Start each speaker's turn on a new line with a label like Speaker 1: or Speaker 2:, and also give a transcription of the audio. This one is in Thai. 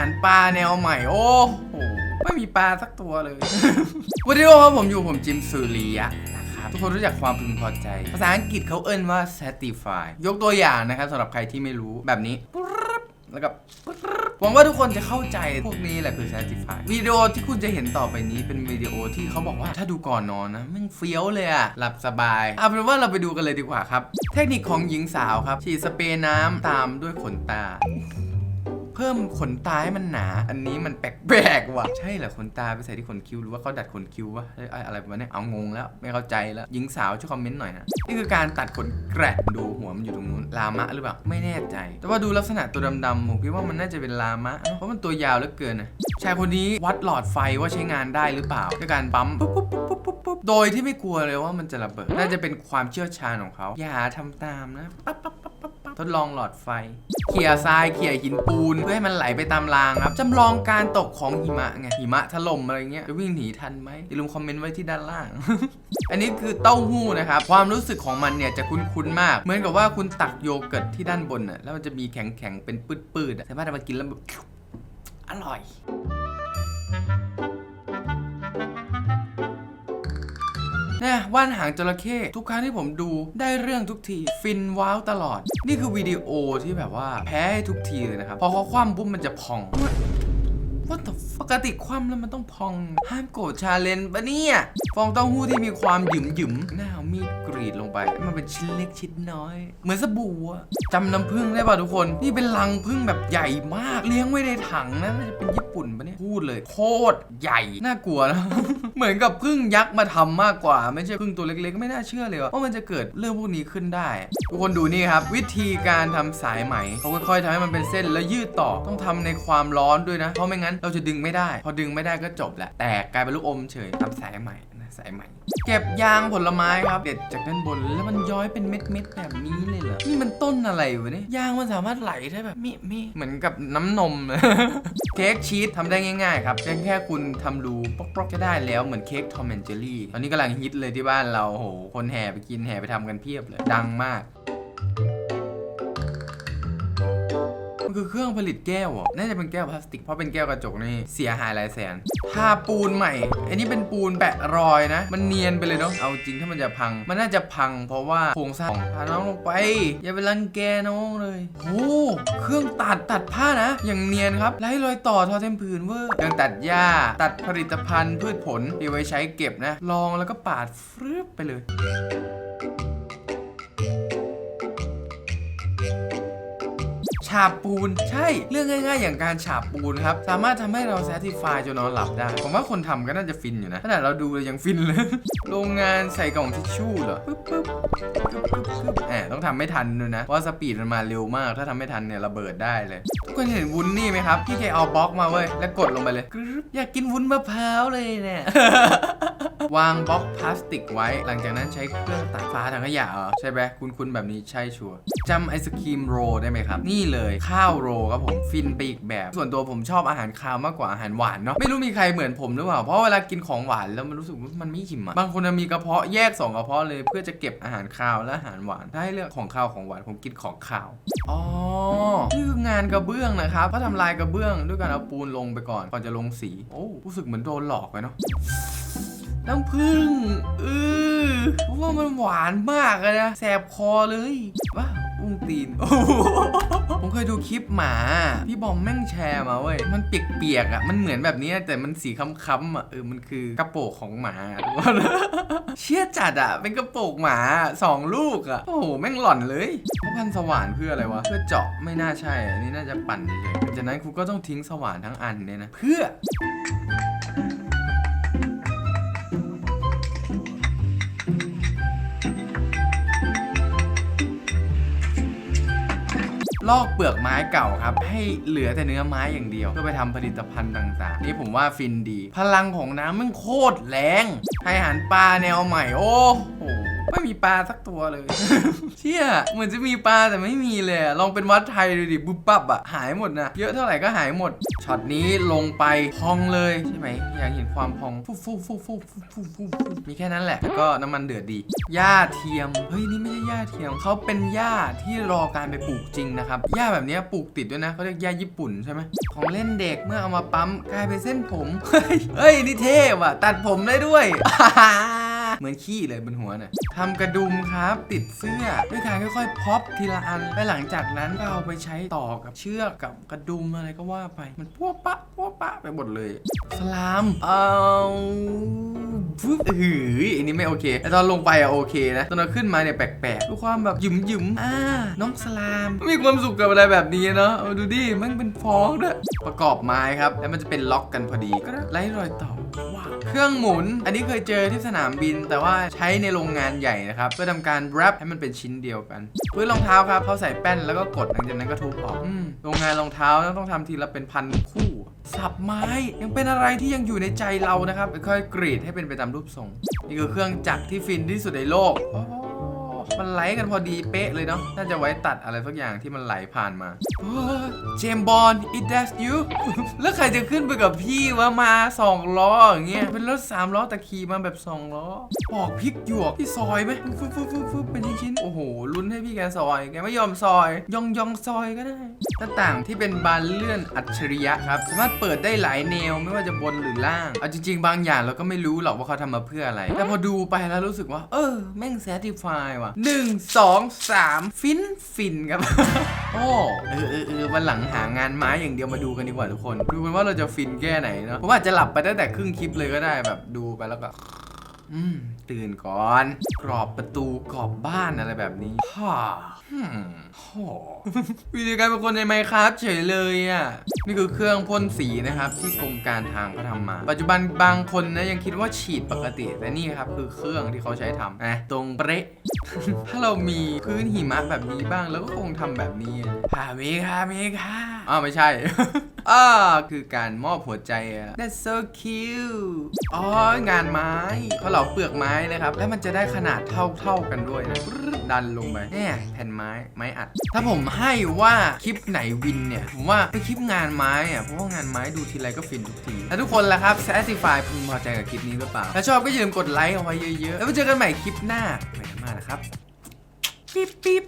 Speaker 1: ารปลาแนวใหม่โอ้โหไม่มีปลาสักตัวเลย วันนี้ครับผมอยู่ผมจิมสุริยะนะครับทุกคนรู้จักความพึงพอใจ ภาษาอังกฤษเขาเอิ้นว่า satisfy ยกตัวอย่างนะครับสำหรับใครที่ไม่รู้แบบนี้แล้วก็หวังว่าทุกคนจะเข้าใจพวกนี้แหละคือ satisfy วิดีโอที่คุณจะเห็นต่อไปนี้เป็นวิดีโอที่เขาบอกว่าถ้าดูก่อนนอนนะมันเฟี้ยวเลยอะหลับสบายเอาเป็นว่าเราไปดูกันเลยดีกว่าครับ เทคนิคของหญิงสาวครับฉีดสเปรย์น้ำตามด้วยขนตา พิ่มขนตาให้มันหนา อันนี้มันแปลกๆว่ะ ใช่เหรอขนตาไปใส่ที่ขนคิ้วหรือว่าเขาดัดขนคิ้ววะเฮ้ยอะไรประมาณนี้เอางงแล้วไม่เข้าใจแล้วหญิงสาวช่วยคอมเมนต์หน่อยนะนี่คือการตัดขนแกรดดูหัวมันอยู่ตรงนู้นลามะหรือเปล่าไม่แน่ใจ แต่ว่าดูลักษณะตัวดำๆผมคิดว่ามันน่าจะเป็นลามะเพราะมันตัวยาวเหลือเกินนะชายคนนี้วัดหลอดไฟว่าใช้งานได้หรือเปล่าด้วยการปั๊มปุ๊บปุ๊บปุ๊บปุ๊บปุ๊บโดยที่ไม่กลัวเลยว่ามันจะระเบิดน่าจะเป็นความเชี่ยวชาญของเขาอย่าทำตามนะปั๊บปั๊บ ทดลองหลอดไฟ เขี่ยทรายเขี่ยหินปูน เพื่อให้มันไหลไปตามรางครับจำลองการตกของหิมะไงหิมะถล่มอะไรเงี้ยจะวิ่งหนีทันไหมอย่าลืมคอมเมนต์ไว้ที่ด้านล่าง อันนี้คือเต้าหู้นะครับความรู้สึกของมันเนี่ยจะคุ้นๆมาก เหมือนกับว่าคุณตักโยเกิร์ตที่ด้านบนน่ะแล้วมันจะมีแข็งๆเป็นปืดๆสามารถเอามากินแล้วแบบอร่อย นี่ยว่านหางจระเข้ทุกครั้งที่ผมดูได้เรื่องทุกที ฟินว้าวตลอด นี่คือวิดีโอที่แบบว่าแพ้ให้ทุกทีเลยนะครับ พอเขาคว่ำปุ๊บมันจะพอง ว่าแต่ปกติคว่ำแล้วมันต้องพอง ห้ามโกรธชาเลนจ์ปะเนี่ย ฟองเต้าหู้ที่มีความหยุ่มหยุมๆหน้าเอามีดกรีดลงไป มันเป็นชิ้นเล็กชิ้นน้อย เหมือนสบู่อะจำน้ำผึ้งได้ป่ะทุกคน นี่เป็นรังผึ้งแบบใหญ่มาก เลี้ยงไว้ในถังนะน่าจะเป็นญี่ปุ่นปะเนี่ย พูดเลย โคตรใหญ่ น่ากลัวนะ เหมือนกับพึ่งยักษ์มาทำมากกว่า ไม่ใช่พึ่งตัวเล็ก ๆ ไม่น่าเชื่อเลยว่ามันจะเกิดเรื่องพวกนี้ขึ้นได้ ทุกคนดูนี่ครับ วิธีการทำสายไหมเขาค่อยๆทำให้มันเป็นเส้นแล้วยืดต่อ ต้องทำในความร้อนด้วยนะ เพราะไม่งั้นเราจะดึงไม่ได้ พอดึงไม่ได้ก็จบแหละแตกกลายเป็นลูกอมเฉยทำสายไหม่นะสายไหม่ เก็บยางผลไม้ครับ เด็ดจากด้านบนแล้วมันย้อยเป็นเม็ดๆแบบนี้เลยเหรอนี่มันต้นอะไรวะเนี่ยยางมันสามารถไหลได้แบบมิมิเหมือนกับน้ำนมเค้กชีสทำได้ง่ายๆครับเพียงแค่คุณทำรูปอกๆก็ได้แล้วเหมือนเค้กทอมแอนเจอรี่ตอนนี้กำลังฮิตเลยที่บ้านเราโหคนแห่ไปกินแห่ไปทำกันเพียบเลยดังมาก มันคือเครื่องผลิตแก้วอะน่าจะเป็นแก้วพลาสติกเพราะเป็นแก้วกระจกนี่เสียหายหลายแสนทาปูนใหม่อันนี้เป็นปูนแปะรอยนะ มันเนียนไปเลยเนาะเอาจริงถ้ามันจะพัง มันน่าจะพัง เพราะว่าโครงสร้างพาน้องลงไป อย่าไปรังแกน้องเลยโอ้เครื่องตัดตัดผ้านะ อย่างเนียนครับไร้รอยต่อทอเต็มผืนเวอร์เครื่องตัดหญ้า ตัดผลิตภัณฑ์พืชผลที่ไว้ใช้เก็บนะ ลองแล้วก็ปาดฟรึบไปเลย ฉาบปูน ใช่เรื่องง่าย ๆ อย่างการฉาบปูนครับ สามารถทำให้เราแซติฟายจนนอนหลับได้ ผมว่าคนทำก็น่าจะฟินอยู่นะขนาดเราดูเรายังฟินเลย โรงงานใส่กล่องทิชชู่เหรอปึ๊บปึ๊บปึ๊บปึ๊บปึ๊บแหมต้องทำไม่ทันด้วยนะ เพราะสปีดมันมาเร็วมาก ถ้าทำไม่ทันเนี่ยระเบิดได้เลยทุกคนเห็นวุ้นนี่ไหมครับพี่แกเอาบล็อกมาเว้ยแล้วกดลงไปเลยอยากกินวุ้นมะพร้าวเลยเนี่ย วางบล็อกพลาสติกไว้ หลังจากนั้นใช้เครื่องตัดฟ้าถังขยะเหรอใช่ไหมคุณคุณแบบนี้ใช่ชัวร์จำไอศครีมโรได้ไหมครับ นี่เลยข้าวโรครับผมฟินไปอีกแบบ ส่วนตัวผมชอบอาหารคาวมากกว่าอาหารหวานเนาะไม่รู้มีใครเหมือนผมหรือเปล่าเพราะเวลากินของหวานแล้วมันรู้สึกว่ามันไม่อิ่มอะบางคนมีกระเพาะแยกสองกระเพาะเลยเพื่อจะเก็บอาหารคาวและอาหารหวานถ้าให้เลือกของคาวของหวานผมกินของคาวอ๋อนี่คืองานกระเบื้องนะครับเขาทำลายกระเบื้องด้วยการเอาปูนลงไปก่อนก่อนจะลงสีโอ้รู้สึกเหมือนโดนหลอกไปเนาะ น้ำผึ้งเออเพราะว่ามันหวานมากเลยนะ แสบคอเลยว้าอุ้งตีนโอ้โหผมเคยดูคลิปหมา พี่บอมแม่งแชร์มาเว้ย มันเปียกๆอะ มันเหมือนแบบนี้แต่มันสีค้ำๆอะ เออ มันคือกระโปรงของหมาเชี่ยจัดอะ เป็นกระโปรงหมาสองลูกอะ โอ้โห แม่งหล่อนเลยเขาะพันสว่านเพื่ออะไรวะ เพื่อเจาะไม่น่าใช่อันนี้น่าจะปั่นเฉยๆจากนั้นครูก็ต้องทิ้งสว่านทั้งอันเนี่ยนะ เพื่อ ลอกเปลือกไม้เก่าครับ ให้เหลือแต่เนื้อไม้อย่างเดียว เพื่อไปทำผลิตภัณฑ์ต่างๆ นี่ผมว่าฟินดี พลังของน้ำมันโคตรแรง ให้อาหารปลาแนวใหม่ โอ้โห ไม่มีปลาสักตัวเลย เชี่ยเหมือนจะมีปลาแต่ไม่มีเลยลองเป็นวัดไทยดูดิบุบปับอะหายหมดนะเยอะเท่าไหร่ก็หายหมดช็อตนี้ลงไปพองเลยใช่ไหมอยากเห็นความพองฟุบฟุบฟุบฟุบฟุบฟุบฟุบมีแค่นั้นแหละแล้วก็น้ำมันเดือดดีหญ้าเทียมเฮ้ยนี่ไม่ใช่หญ้าเทียมเขาเป็นหญ้าที่รอการไปปลูกจริงนะครับหญ้าแบบนี้ปลูกติดด้วยนะเขาเรียกหญ้าญี่ปุ่นใช่ไหมของเล่นเด็กเมื่อเอามาปั๊มกลายเป็นเส้นผมเฮ้ยนี่เท่ว่ะตัดผมได้ด้วย เหมือนขี้เลยบนหัวเนี่ยทำกระดุมครับติดเสื้อด้วยการค่อยๆพับทีละอันและหลังจากนั้นก็เอาไปใช้ต่อกับเชือกกับกระดุมอะไรก็ว่าไปมันพัวปะพัวปะไปหมดเลย สลามเอาฟึบหืออันนี้ไม่โอเคแต่ตอนลงไปอะโอเคนะ ตอนเราขึ้นมาเนี่ยแปลกๆดูความแบบหยุมหยุมๆอ่าน้องสลาม มีความสุขกับอะไรแบบนี้เนาะเอาดูดิมันเป็นฟองด้วยประกอบไม้ครับ แล้วมันจะเป็นล็อกกันพอดีก็ไล่รอยต่อ ว้าวเครื่องหมุน อันนี้เคยเจอที่สนามบิน แต่ว่าใช้ในโรงงานใหญ่นะครับ เพื่อทำการแรปให้มันเป็นชิ้นเดียวกันพื้นรองเท้าครับเขาใส่แป้นแล้วก็กดหลังจากนั้นก็ทุบออกอืมโรงงานรองเท้าต้องทำทีละเป็นพันคู่ สับไม้ยังเป็นอะไรที่ยังอยู่ในใจเรานะครับค่อยๆกรีดให้เป็นไปตามรูปทรง นี่คือเครื่องจักรที่ฟินที่สุดในโลกโอ้ มันไหลกันพอดีเป๊ะเลยเนาะ น่าจะไว้ตัดอะไรสักอย่างที่มันไหลผ่านมาเจมบอล it that's you แล้วใครจะขึ้นไปกับพี่วะมาสองล้ออย่างเงี้ย เป็นรถสามล้อแต่ขี่มาแบบสองล้อปอกพริกหยวกที่ซอยไหมฟึบฟึบฟึบฟึบเป็นชิ้นๆ โอ้โห ลุ้นให้พี่แกซอย แกไม่ยอมซอย ยองยองซอยก็ได้ หน้าต่างที่เป็นบานเลื่อนอัจฉริยะครับ สามารถเปิดได้หลายแนวไม่ว่าจะบนหรือล่าง เอาจริงๆ บางอย่างเราก็ไม่รู้หรอกว่าเขาทำมาเพื่ออะไร แต่พอดูไปแล้วรู้สึกว่า เออ แม่ง satisfy ว่ะหนึ่งสองสามฟินฟินครับ โอ้เออเออเออวันหลังหางานไม้อย่างเดียวมาดูกันดีกว่าทุกคน ดูกันว่าเราจะฟินแค่ไหนเนาะผมอาจจะหลับไปตั้งแต่ครึ่งคลิปเลยก็ได้แบบดูไปแล้วก็ อืม ตื่นก่อน กรอบประตูกรอบบ้านอะไรแบบนี้ฮ่าฮึมโหวิธีการเป็นคนในไมครับเฉยเลยอะ นี่คือเครื่องพ่นสีนะครับ ที่กรมการทางเขาทำมา ปัจจุบันบางคนนะยังคิดว่าฉีดปกติ แต่นี่ครับคือเครื่องที่เขาใช้ทำนะตรงเป๊ะ ถ้าเรามีพื้นหิมะแบบนี้บ้างเราก็คงทำแบบนี้ฮามีค่ะมีค่ะอ้าวไม่ใช่ อ่าคือการมอบหัวใจอะ That's so cute อ๋องานไม้เขาเหลาเปลือกไม้นะครับ แล้วมันจะได้ขนาดเท่าเท่าๆกันด้วยนะดันลงไปเนี่ยแผ่นไม้ไม้อัด ถ้าผมให้ว่าคลิปไหนวินเนี่ย ผมว่าเป็นคลิปงานไม้อะเพราะว่างานไม้ดูทีไรก็ฟินทุกทีแล้วทุกคนล่ะครับ satisfy พึงพอใจกับคลิปนี้หรือเปล่า ถ้าชอบก็อย่าลืมกดไลค์เอาไว้เยอะๆ แล้วมาเจอกันใหม่คลิปหน้าไปกันมากนะครับปิ๊บปิ๊บ